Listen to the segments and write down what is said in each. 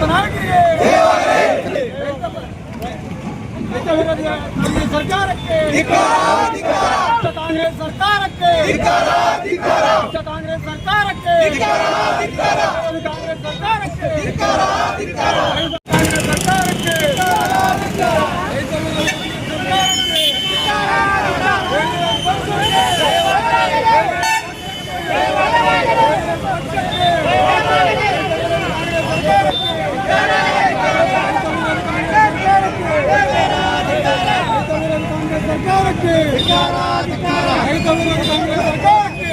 ಸರ್ಕಾರಕ್ಕೆ. ಕಾಂಗ್ರೆಸ್ ಸರ್ಕಾರಕ್ಕೆ. ಕಾಂಗ್ರೆಸ್ ಸರ್ಕಾರಕ್ಕೆ. ಕಾಂಗ್ರೆಸ್ ಸರ್ಕಾರಕ್ಕೆ. ಸರ್ಕಾರಕ್ಕೆ ರೈತ ಕಾಂಗ್ರೆಸ್ ಸರ್ಕಾರಕ್ಕೆ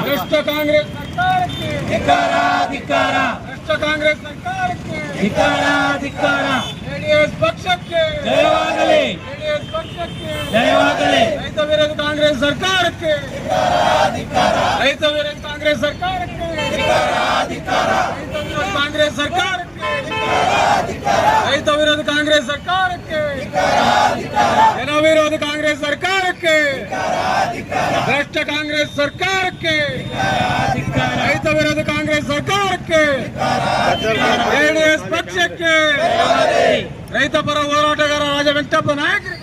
ಭ್ರಷ್ಟ ಕಾಂಗ್ರೆಸ್ ಸರ್ಕಾರಕ್ಕೆ ಭ್ರಷ್ಟ ಕಾಂಗ್ರೆಸ್ ಸರ್ಕಾರಕ್ಕೆ ಜೆಡಿಎಸ್ ಪಕ್ಷಕ್ಕೆ ಜೆಡಿಎಸ್ ಪಕ್ಷಕ್ಕೆ ರೈತ ವಿರೋಧಿ ಕಾಂಗ್ರೆಸ್ ಸರ್ಕಾರಕ್ಕೆ ರೈತ ವಿರೋಧಿ ಕಾಂಗ್ರೆಸ್ ಸರ್ಕಾರಕ್ಕೆ ಕಾಂಗ್ರೆಸ್ ಸರ್ಕಾರಕ್ಕೆ ರೈತ ವಿರೋಧ ಕಾಂಗ್ರೆಸ್ ಸರ್ಕಾರಕ್ಕೆ ಜನ ವಿರೋಧ ಕಾಂಗ್ರೆಸ್ ಸರ್ಕಾರಕ್ಕೆ ಭ್ರಷ್ಟ ಕಾಂಗ್ರೆಸ್ ಸರ್ಕಾರಕ್ಕೆ ರೈತ ವಿರೋಧ ಕಾಂಗ್ರೆಸ್ ಸರ್ಕಾರಕ್ಕೆ ಜೆಡಿಎಸ್ ಪಕ್ಷಕ್ಕೆ ರೈತ ಪರ ಹೋರಾಟಗಾರ ರಾಜ ವೆಂಕಟಪ್ಪ ನಾಯಕರಿಗೆ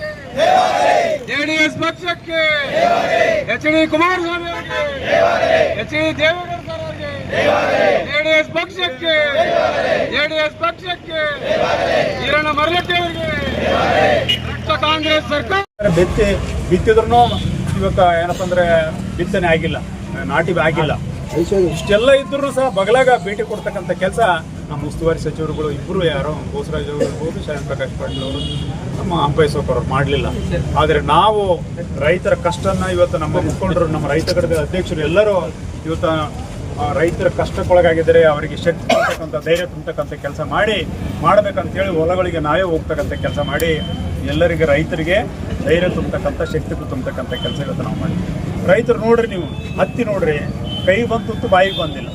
ಜೆಡಿಎಸ್ ಪಕ್ಷಕ್ಕೆ ಎಚ್ ಡಿ ಕುಮಾರಸ್ವಾಮಿ ಅವರಿಗೆ ಎಚ್ ಡಿ ದೇವೇಗೌಡ ಸರ್ ಅವರಿಗೆ ಜೆಡಿಎಸ್ ಪಕ್ಷಕ್ಕೆ ಜೆಡಿಎಸ್ ಪಕ್ಷಕ್ಕೆ ಈರಣ್ಣ ಮರಳಟ್ಟಿ ಅವರಿಗೆ ಭ್ರಷ್ಟ ಕಾಂಗ್ರೆಸ್ ಸರ್ಕಾರ. ಬಿತ್ತಿ ಬಿತ್ತಿದ್ರು ಇವತ್ತ ಏನಪ್ಪ ಅಂದ್ರೆ ಬಿತ್ತನೆ ಆಗಿಲ್ಲ ನಾಟಿ ಆಗಿಲ್ಲ. ಇಷ್ಟೆಲ್ಲ ಇದ್ರು ಸಹ ಬಗಲಾಗ ಭೇಟಿ ಕೊಡ್ತಕ್ಕಂಥ ಕೆಲಸ ನಮ್ಮ ಉಸ್ತುವಾರಿ ಸಚಿವರುಗಳು ಇಬ್ಬರು ಯಾರೋ ಬೋಸರಾಜ್ ಅವರು ಇರ್ಬೋದು, ಶರಣ್ ಪ್ರಕಾಶ್ ಪಾಟೀಲ್ ಅವರು, ನಮ್ಮ ಅಂಬೈ ಅವರು ಮಾಡಲಿಲ್ಲ. ಆದರೆ ನಾವು ರೈತರ ಕಷ್ಟನ ಇವತ್ತು ನಮ್ಮ ಮುಖಂಡರು, ನಮ್ಮ ರೈತ ಘಟಕದ ಅಧ್ಯಕ್ಷರು ಎಲ್ಲರೂ ಇವತ್ತು ರೈತರ ಕಷ್ಟಕ್ಕೊಳಗಾಗಿದ್ದರೆ ಅವರಿಗೆ ಶಕ್ತಿ ತುಂಬತಕ್ಕಂಥ ಧೈರ್ಯ ತುಂಬತಕ್ಕಂಥ ಕೆಲಸ ಮಾಡಿ ಮಾಡಬೇಕಂತೇಳಿ ಹೊಲಗಳಿಗೆ ನಾವೇ ಹೋಗ್ತಕ್ಕಂಥ ಕೆಲಸ ಮಾಡಿ, ಎಲ್ಲರಿಗೆ ರೈತರಿಗೆ ಧೈರ್ಯ ತುಂಬತಕ್ಕಂಥ, ಶಕ್ತಿ ತುಂಬತಕ್ಕಂಥ ಕೆಲಸ ಇವತ್ತು ನಾವು ಮಾಡಿ ರೈತರು ನೋಡ್ರಿ ನೀವು, ಹತ್ತಿ ನೋಡ್ರಿ, ಕೈ ಬಂತು ಬಾಯಿಗೆ ಬಂದಿಲ್ಲ.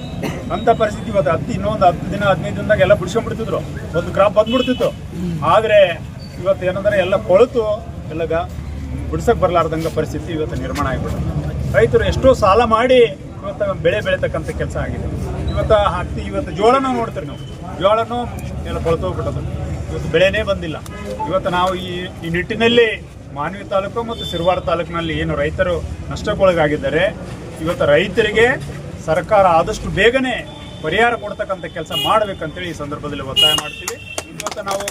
ಅಂತ ಪರಿಸ್ಥಿತಿ ಇವತ್ತು ಹತ್ತು ಇನ್ನೊಂದು ಹತ್ತು ದಿನ, ಹದಿನೈದು ದಿನದಾಗ ಎಲ್ಲ ಬಿಡ್ಸ್ಕೊಂಡ್ಬಿಡ್ತಿದ್ರು. ಒಂದು ಕ್ರಾಪ್ ಬಂದ್ಬಿಡ್ತಿತ್ತು. ಆದರೆ ಇವತ್ತು ಏನಂದ್ರೆ ಎಲ್ಲ ಕೊಳತು ಎಲ್ಲಗ ಬಿಡ್ಸಕ್ ಬರಲಾರ್ದಂಗ ಪರಿಸ್ಥಿತಿ ಇವತ್ತು ನಿರ್ಮಾಣ ಆಗಿಬಿಡುತ್ತೆ ರೈತರು ಎಷ್ಟೋ ಸಾಲ ಮಾಡಿ ಇವತ್ತು ಬೆಳೆ ಬೆಳೀತಕ್ಕಂಥ ಕೆಲಸ ಆಗಿದೆ. ಇವತ್ತು ಹತ್ತಿ ಇವತ್ತು ಜೋಳನ ನೋಡ್ತೀರಿ ನಾವು. ಜೋಳನೂ ಎಲ್ಲ ಕೊಳತೋಗ್ಬಿಟ್ಟದು ಇವತ್ತು ಬೆಳೆನೇ ಬಂದಿಲ್ಲ. ಇವತ್ತು ನಾವು ಈ ಈ ನಿಟ್ಟಿನಲ್ಲಿ ಮಾನವಿ ತಾಲೂಕು ಮತ್ತು ಸಿರ್ವಾರ ತಾಲೂಕಿನಲ್ಲಿ ಏನು ರೈತರು ನಷ್ಟಕ್ಕೊಳಗಾಗಿದ್ದಾರೆ, ಇವತ್ತು ರೈತರಿಗೆ ಸರ್ಕಾರ ಆದಷ್ಟು ಬೇಗನೆ ಪರಿಹಾರ ಕೊಡ್ತಕ್ಕಂಥ ಕೆಲಸ ಮಾಡಬೇಕಂತೇಳಿ ಈ ಸಂದರ್ಭದಲ್ಲಿ ಒತ್ತಾಯ ಮಾಡ್ತೀವಿ. ಇವತ್ತು ನಾವು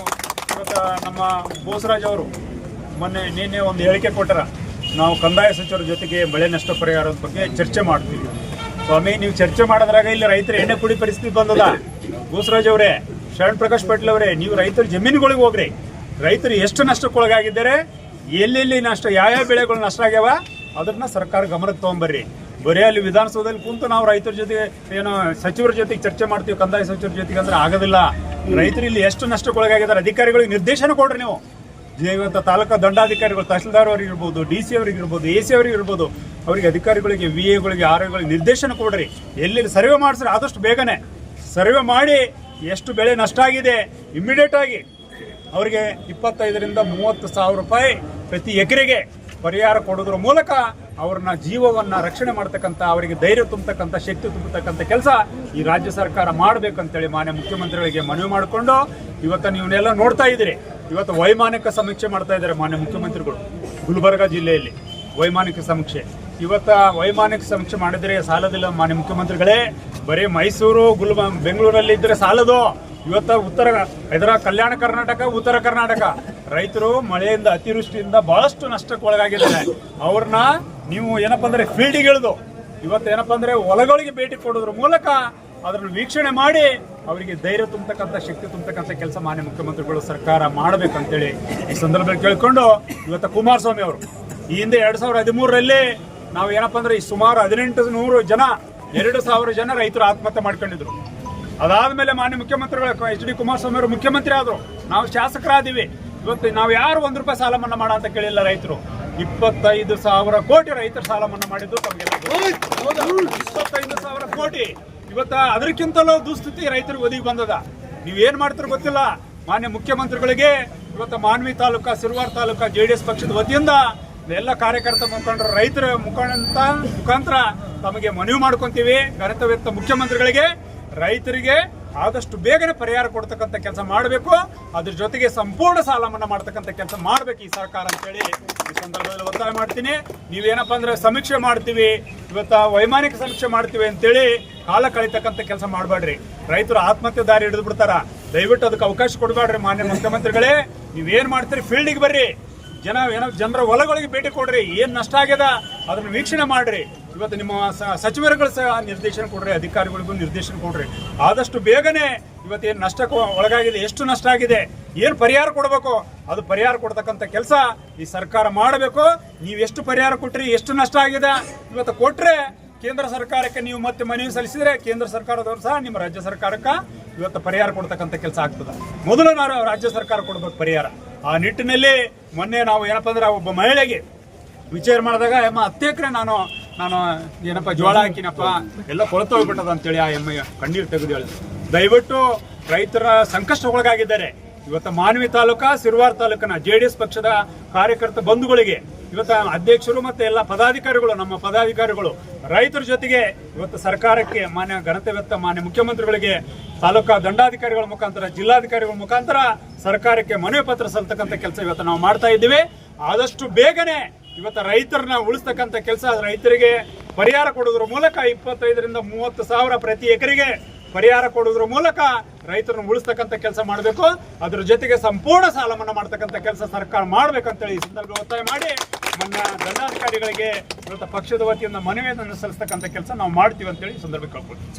ಇವತ್ತು ನಮ್ಮ ಬೋಸರಾಜ್ ಅವರು ಮೊನ್ನೆ ನಿನ್ನೆ ಒಂದು ಹೇಳಿಕೆ ಕೊಟ್ಟರ. ನಾವು ಕಂದಾಯ ಸಚಿವರ ಜೊತೆಗೆ ಬೆಳೆ ನಷ್ಟ ಪರಿಹಾರದ ಬಗ್ಗೆ ಚರ್ಚೆ ಮಾಡ್ತೀವಿ. ಸ್ವಾಮಿ, ನೀವು ಚರ್ಚೆ ಮಾಡೋದ್ರಾಗ ಇಲ್ಲಿ ರೈತರ ಎಣ್ಣೆ ಕುಡಿ ಪರಿಸ್ಥಿತಿ ಬಂದದ. ಬೋಸರಾಜ್ ಅವರೇ, ಶರಣ್ ಪ್ರಕಾಶ್ ಪಟೇಲ್ ಅವರೇ, ನೀವು ರೈತರ ಜಮೀನುಗಳಿಗೆ ಹೋಗ್ರಿ. ರೈತರು ಎಷ್ಟು ನಷ್ಟಕ್ಕೊಳಗಾಗಿದ್ದಾರೆ, ಎಲ್ಲೆಲ್ಲಿ ನಷ್ಟ, ಯಾವ್ಯಾವ ಬೆಳೆಗಳು ನಷ್ಟ ಆಗ್ಯಾವ, ಅದನ್ನ ಸರ್ಕಾರ ಗಮನಕ್ಕೆ ತೊಗೊಂಬರ್ರಿ ಬರೀ ಅಲ್ಲಿ ವಿಧಾನಸೌಧದಲ್ಲಿ ಕುಂತು ನಾವು ರೈತರ ಜೊತೆಗೆ ಏನು ಸಚಿವರ ಜೊತೆಗೆ ಚರ್ಚೆ ಮಾಡ್ತೀವಿ, ಕಂದಾಯ ಸಚಿವರ ಜೊತೆಗೆ ಅಂದ್ರೆ ಆಗೋದಿಲ್ಲ. ರೈತರು ಇಲ್ಲಿ ಎಷ್ಟು ನಷ್ಟಕ್ಕೊಳಗಾಗಿದ್ದಾರೆ, ಅಧಿಕಾರಿಗಳಿಗೆ ನಿರ್ದೇಶನ ಕೊಡ್ರಿ ನೀವು. ಇವತ್ತು ತಾಲೂಕಾ ದಂಡಾಧಿಕಾರಿಗಳು ತಹಸೀಲ್ದಾರ್ ಅವ್ರಿಗೆ ಇರ್ಬೋದು, ಡಿ ಸಿ ಅವ್ರಿಗೆ ಇರ್ಬೋದು, ಎ ಸಿ ಅವ್ರಿಗೆ ಇರ್ಬೋದು, ಅವರಿಗೆ ಅಧಿಕಾರಿಗಳಿಗೆ, ವಿ ಎಗಳಿಗೆ, ಆರ್ ಎಗಳಿಗೆ ನಿರ್ದೇಶನ ಕೊಡ್ರಿ. ಎಲ್ಲಿ ಸರ್ವೆ ಮಾಡಿಸ್ರಿ ಆದಷ್ಟು ಬೇಗನೆ ಸರ್ವೆ ಮಾಡಿ, ಎಷ್ಟು ಬೆಳೆ ನಷ್ಟ ಆಗಿದೆ ಇಮ್ಮಿಡಿಯೇಟ್ ಆಗಿ ಅವರಿಗೆ ಇಪ್ಪತ್ತೈದರಿಂದ ಮೂವತ್ತು ಸಾವಿರ ರೂಪಾಯಿ ಪ್ರತಿ ಎಕರೆಗೆ ಪರಿಹಾರ ಕೊಡೋದ್ರ ಮೂಲಕ ಅವ್ರನ್ನ ಜೀವವನ್ನ ರಕ್ಷಣೆ ಮಾಡ್ತಕ್ಕಂಥ, ಅವರಿಗೆ ಧೈರ್ಯ ತುಂಬತಕ್ಕಂಥ, ಶಕ್ತಿ ತುಂಬತಕ್ಕಂಥ ಕೆಲಸ ಈ ರಾಜ್ಯ ಸರ್ಕಾರ ಮಾಡಬೇಕಂತೇಳಿ ಮಾನ್ಯ ಮುಖ್ಯಮಂತ್ರಿಗಳಿಗೆ ಮನವಿ ಮಾಡಿಕೊಂಡು ಇವತ್ತು ನೀವನ್ನೆಲ್ಲ ನೋಡ್ತಾ ಇದ್ದೀರಿ. ಇವತ್ತು ವೈಮಾನಿಕ ಸಮೀಕ್ಷೆ ಮಾಡ್ತಾ ಇದ್ದಾರೆ ಮಾನ್ಯ ಮುಖ್ಯಮಂತ್ರಿಗಳು ಗುಲ್ಬರ್ಗ ಜಿಲ್ಲೆಯಲ್ಲಿ ವೈಮಾನಿಕ ಸಮೀಕ್ಷೆ. ಇವತ್ತು ವೈಮಾನಿಕ ಸಮೀಕ್ಷೆ ಮಾಡಿದರೆ ಸಾಲದಿಲ್ಲ ಮಾನ್ಯ ಮುಖ್ಯಮಂತ್ರಿಗಳೇ. ಬರೀ ಮೈಸೂರು, ಗುಲ್ಬ, ಬೆಂಗಳೂರಲ್ಲಿ ಇದ್ದರೆ ಸಾಲದು. ಇವತ್ತು ಉತ್ತರ ಇದರ ಕಲ್ಯಾಣ ಕರ್ನಾಟಕ, ಉತ್ತರ ಕರ್ನಾಟಕ. ರೈತರು ಮಳೆಯಿಂದ ಅತಿವೃಷ್ಟಿಯಿಂದ ಬಹಳಷ್ಟು ನಷ್ಟಕ್ಕೆ ಒಳಗಾಗಿದ್ದಾರೆ ಅವ್ರನ್ನ ನೀವು ಏನಪ್ಪ ಅಂದ್ರೆ ಫೀಲ್ಡಿಗೆ ಇಳಿದು ಇವತ್ತು ಏನಪ್ಪ ಅಂದ್ರೆ ಹೊಲಗಳಿಗೆ ಭೇಟಿ ಕೊಡೋದ್ರ ಮೂಲಕ ಅದನ್ನು ವೀಕ್ಷಣೆ ಮಾಡಿ ಅವರಿಗೆ ಧೈರ್ಯ ತುಂಬತಕ್ಕಂಥ, ಶಕ್ತಿ ತುಂಬತಕ್ಕಂಥ ಕೆಲಸ ಮಾನ್ಯ ಮುಖ್ಯಮಂತ್ರಿಗಳು ಸರ್ಕಾರ ಮಾಡಬೇಕಂತೇಳಿ ಈ ಸಂದರ್ಭದಲ್ಲಿ ಕೇಳಿಕೊಂಡು ಇವತ್ತು ಕುಮಾರಸ್ವಾಮಿ ಅವರು, ಈ ಹಿಂದೆ ಎರಡು ಸಾವಿರದ ಹದಿಮೂರರಲ್ಲಿ ನಾವು ಏನಪ್ಪ ಅಂದ್ರೆ ಈ ಸುಮಾರು ಹದಿನೆಂಟು ನೂರು ಜನ, ಎರಡು ಸಾವಿರ ಜನ ರೈತರು ಆತ್ಮಹತ್ಯೆ ಮಾಡ್ಕೊಂಡಿದ್ರು. ಅದಾದ್ಮೇಲೆ ಮಾನ್ಯ ಮುಖ್ಯಮಂತ್ರಿಗಳು ಎಚ್ ಡಿ ಕುಮಾರಸ್ವಾಮಿ ಅವರು ಮುಖ್ಯಮಂತ್ರಿ ಆದರು. ನಾವು ಶಾಸಕರಾದಿವಿ. ಇವತ್ತು ನಾವು ಯಾರು ಒಂದು ರೂಪಾಯಿ ಸಾಲ ಮನ್ನಾ ಮಾಡ ಅಂತ ಕೇಳಿಲ್ಲ ರೈತರು. ಇಪ್ಪತ್ತೈದು ಸಾವಿರ ಕೋಟಿ ರೈತರ ಸಾಲ ಮನ್ನಾ ಮಾಡಿದ್ದು ತಮಗೆ. ಇಪ್ಪತ್ತೈದು ಸಾವಿರ ಕೋಟಿ. ಇವತ್ತ ಅದಕ್ಕಿಂತಲೂ ದುಸ್ಥಿತಿ ರೈತರಿಗೆ ಒದಗಿ ಬಂದದ. ನೀವು ಏನ್ ಮಾಡ್ತೀರ ಗೊತ್ತಿಲ್ಲ. ಮಾನ್ಯ ಮುಖ್ಯಮಂತ್ರಿಗಳಿಗೆ ಇವತ್ತು Manvi taluka Sirwar taluka J D S ಪಕ್ಷದ ವತಿಯಿಂದ ಎಲ್ಲ ಕಾರ್ಯಕರ್ತ ಮುಖಂಡರು ರೈತರ ಮುಖಂಡ ಮುಖಾಂತರ ತಮಗೆ ಮನವಿ ಮಾಡ್ಕೊಂತೀವಿ. ಗಣಿತವೆತ್ತ ಮುಖ್ಯಮಂತ್ರಿಗಳಿಗೆ ರೈತರಿಗೆ ಆದಷ್ಟು ಬೇಗನೆ ಪರಿಹಾರ ಕೊಡ್ತಕ್ಕಂಥ ಕೆಲಸ ಮಾಡಬೇಕು. ಅದ್ರ ಜೊತೆಗೆ ಸಂಪೂರ್ಣ ಸಾಲ ಮನ್ನಾ ಮಾಡ್ತಕ್ಕಂಥ ಕೆಲಸ ಮಾಡ್ಬೇಕು ಈ ಸರ್ಕಾರ ಅಂತೇಳಿ ಈ ಸಂದರ್ಭದಲ್ಲಿ ಒತ್ತಾಯ ಮಾಡ್ತೀನಿ. ನೀವೇನಪ್ಪ ಅಂದ್ರೆ ಸಮೀಕ್ಷೆ ಮಾಡ್ತೀವಿ. ಇವತ್ತ ವೈಮಾನಿಕ ಸಮೀಕ್ಷೆ ಮಾಡ್ತೀವಿ ಅಂತೇಳಿ ಕಾಲ ಕಳಿತಕ್ಕಂಥ ಕೆಲಸ ಮಾಡಬೇಡ್ರಿ. ರೈತರು ಆತ್ಮಹತ್ಯೆ ದಾರಿ ಹಿಡಿದು ಬಿಡ್ತಾರ. ದಯವಿಟ್ಟು ಅದಕ್ಕೆ ಅವಕಾಶ ಕೊಡಬೇಡ್ರಿ ಮಾನ್ಯ ಮುಖ್ಯಮಂತ್ರಿಗಳೇ. ನೀವೇನ್ ಮಾಡ್ತೀರಿ? ಫೀಲ್ಡಿಗೆ ಬರ್ರಿ. ಜನ ಏನೋ ಜನರ ಹೊಲಗಳಿಗೆ ಭೇಟಿ ಕೊಡ್ರಿ, ಏನು ನಷ್ಟ ಆಗ್ಯದ ಅದನ್ನು ವೀಕ್ಷಣೆ ಮಾಡ್ರಿ. ಇವತ್ತು ನಿಮ್ಮ ಸಚಿವರುಗಳು ಸಹ ನಿರ್ದೇಶನ ಕೊಡ್ರಿ, ಅಧಿಕಾರಿಗಳಿಗೂ ನಿರ್ದೇಶನ ಕೊಡ್ರಿ. ಆದಷ್ಟು ಬೇಗನೆ ಇವತ್ತು ಏನು ನಷ್ಟಕ್ಕೆ ಒಳಗಾಗಿದೆ, ಎಷ್ಟು ನಷ್ಟ ಆಗಿದೆ, ಏನು ಪರಿಹಾರ ಕೊಡಬೇಕು, ಅದು ಪರಿಹಾರ ಕೊಡ್ತಕ್ಕಂಥ ಕೆಲಸ ಈ ಸರ್ಕಾರ ಮಾಡಬೇಕು. ನೀವು ಎಷ್ಟು ಪರಿಹಾರ ಕೊಟ್ರಿ, ಎಷ್ಟು ನಷ್ಟ ಆಗಿದೆ, ಇವತ್ತು ಕೊಟ್ಟರೆ ಕೇಂದ್ರ ಸರ್ಕಾರಕ್ಕೆ ನೀವು ಮತ್ತೆ ಮನವಿ ಸಲ್ಲಿಸಿದ್ರೆ ಕೇಂದ್ರ ಸರ್ಕಾರದವರು ಸಹ ನಿಮ್ಮ ರಾಜ್ಯ ಸರ್ಕಾರಕ್ಕೆ ಇವತ್ತು ಪರಿಹಾರ ಕೊಡ್ತಕ್ಕಂಥ ಕೆಲಸ ಆಗ್ತದೆ. ಮೊದಲು ನಾನು ರಾಜ್ಯ ಸರ್ಕಾರ ಕೊಡ್ಬೇಕು ಪರಿಹಾರ. ಆ ನಿಟ್ಟಿನಲ್ಲಿ ಮೊನ್ನೆ ನಾವು ಏನಪ್ಪ ಅಂದ್ರೆ ಒಬ್ಬ ಮಹಿಳೆಗೆ ವಿಚಾರ ಮಾಡಿದಾಗ, ಅಮ್ಮ ಹತ್ತು ಎಕರೆ ನಾನು ನಾನು ಏನಪ್ಪ ಜೋಳ ಹಾಕಿನಪ್ಪ, ಎಲ್ಲ ಕೊಳತು ಹೋಗ್ಬಿಟ್ಟದ ಅಂತೇಳಿ ಆ ಎಮ್ಮ ಕಣ್ಣೀರು ತೆಗೆದು ಹೇಳಿ ದಯವಿಟ್ಟು ರೈತರ ಸಂಕಷ್ಟ ಒಳಗಾಗಿದ್ದಾರೆ ಇವತ್ತು ಮಾನವಿ ತಾಲೂಕಾ, ಸಿರ್ವಾರ್ ತಾಲೂಕಿನ ಜೆ ಡಿ ಎಸ್ ಪಕ್ಷದ ಕಾರ್ಯಕರ್ತ ಬಂಧುಗಳಿಗೆ ಇವತ್ತು ಅಧ್ಯಕ್ಷರು ಮತ್ತೆ ಎಲ್ಲ ಪದಾಧಿಕಾರಿಗಳು, ನಮ್ಮ ಪದಾಧಿಕಾರಿಗಳು, ರೈತರ ಜೊತೆಗೆ ಇವತ್ತು ಸರ್ಕಾರಕ್ಕೆ ಮಾನ್ಯ ಘನತೆವೆತ್ತ ಮಾನ್ಯ ಮುಖ್ಯಮಂತ್ರಿಗಳಿಗೆ, ತಾಲೂಕಾ ದಂಡಾಧಿಕಾರಿಗಳ ಮುಖಾಂತರ, ಜಿಲ್ಲಾಧಿಕಾರಿಗಳ ಮುಖಾಂತರ ಸರ್ಕಾರಕ್ಕೆ ಮನವಿ ಪತ್ರ ಸಲ್ತಕ್ಕಂಥ ಕೆಲಸ ಇವತ್ತು ನಾವು ಮಾಡ್ತಾ ಇದ್ದೀವಿ. ಆದಷ್ಟು ಬೇಗನೆ ಇವತ್ತು ರೈತರನ್ನ ಉಳಿಸ್ತಕ್ಕಂಥ ಕೆಲಸ, ರೈತರಿಗೆ ಪರಿಹಾರ ಕೊಡೋದ್ರ ಮೂಲಕ ಇಪ್ಪತ್ತೈದರಿಂದ ಮೂವತ್ತು ಸಾವಿರ ಪ್ರತಿ ಎಕರೆಗೆ ಪರಿಹಾರ ಕೊಡೋದ್ರ ಮೂಲಕ ರೈತರನ್ನು ಉಳಿಸ್ತಕ್ಕಂಥ ಕೆಲಸ ಮಾಡಬೇಕು. ಅದ್ರ ಜೊತೆಗೆ ಸಂಪೂರ್ಣ ಸಾಲ ಮನ್ನಾ ಮಾಡ್ತಕ್ಕಂಥ ಕೆಲಸ ಸರ್ಕಾರ ಮಾಡ್ಬೇಕಂತೇಳಿ ಈ ಸಂದರ್ಭ ಒತ್ತಾಯ ಮಾಡಿ ನನ್ನ ದಂಡಾಧಿಕಾರಿಗಳಿಗೆ ಇವತ್ತು ಪಕ್ಷದ ವತಿಯಿಂದ ಮನವಿಯನ್ನು ಸಲ್ಲಿಸ್ತಕ್ಕಂಥ ಕೆಲಸ ನಾವು ಮಾಡ್ತೀವಿ ಅಂತೇಳಿ ಸಂದರ್ಭ ಕೇಳ್ಕೊಳ್ತೀವಿ.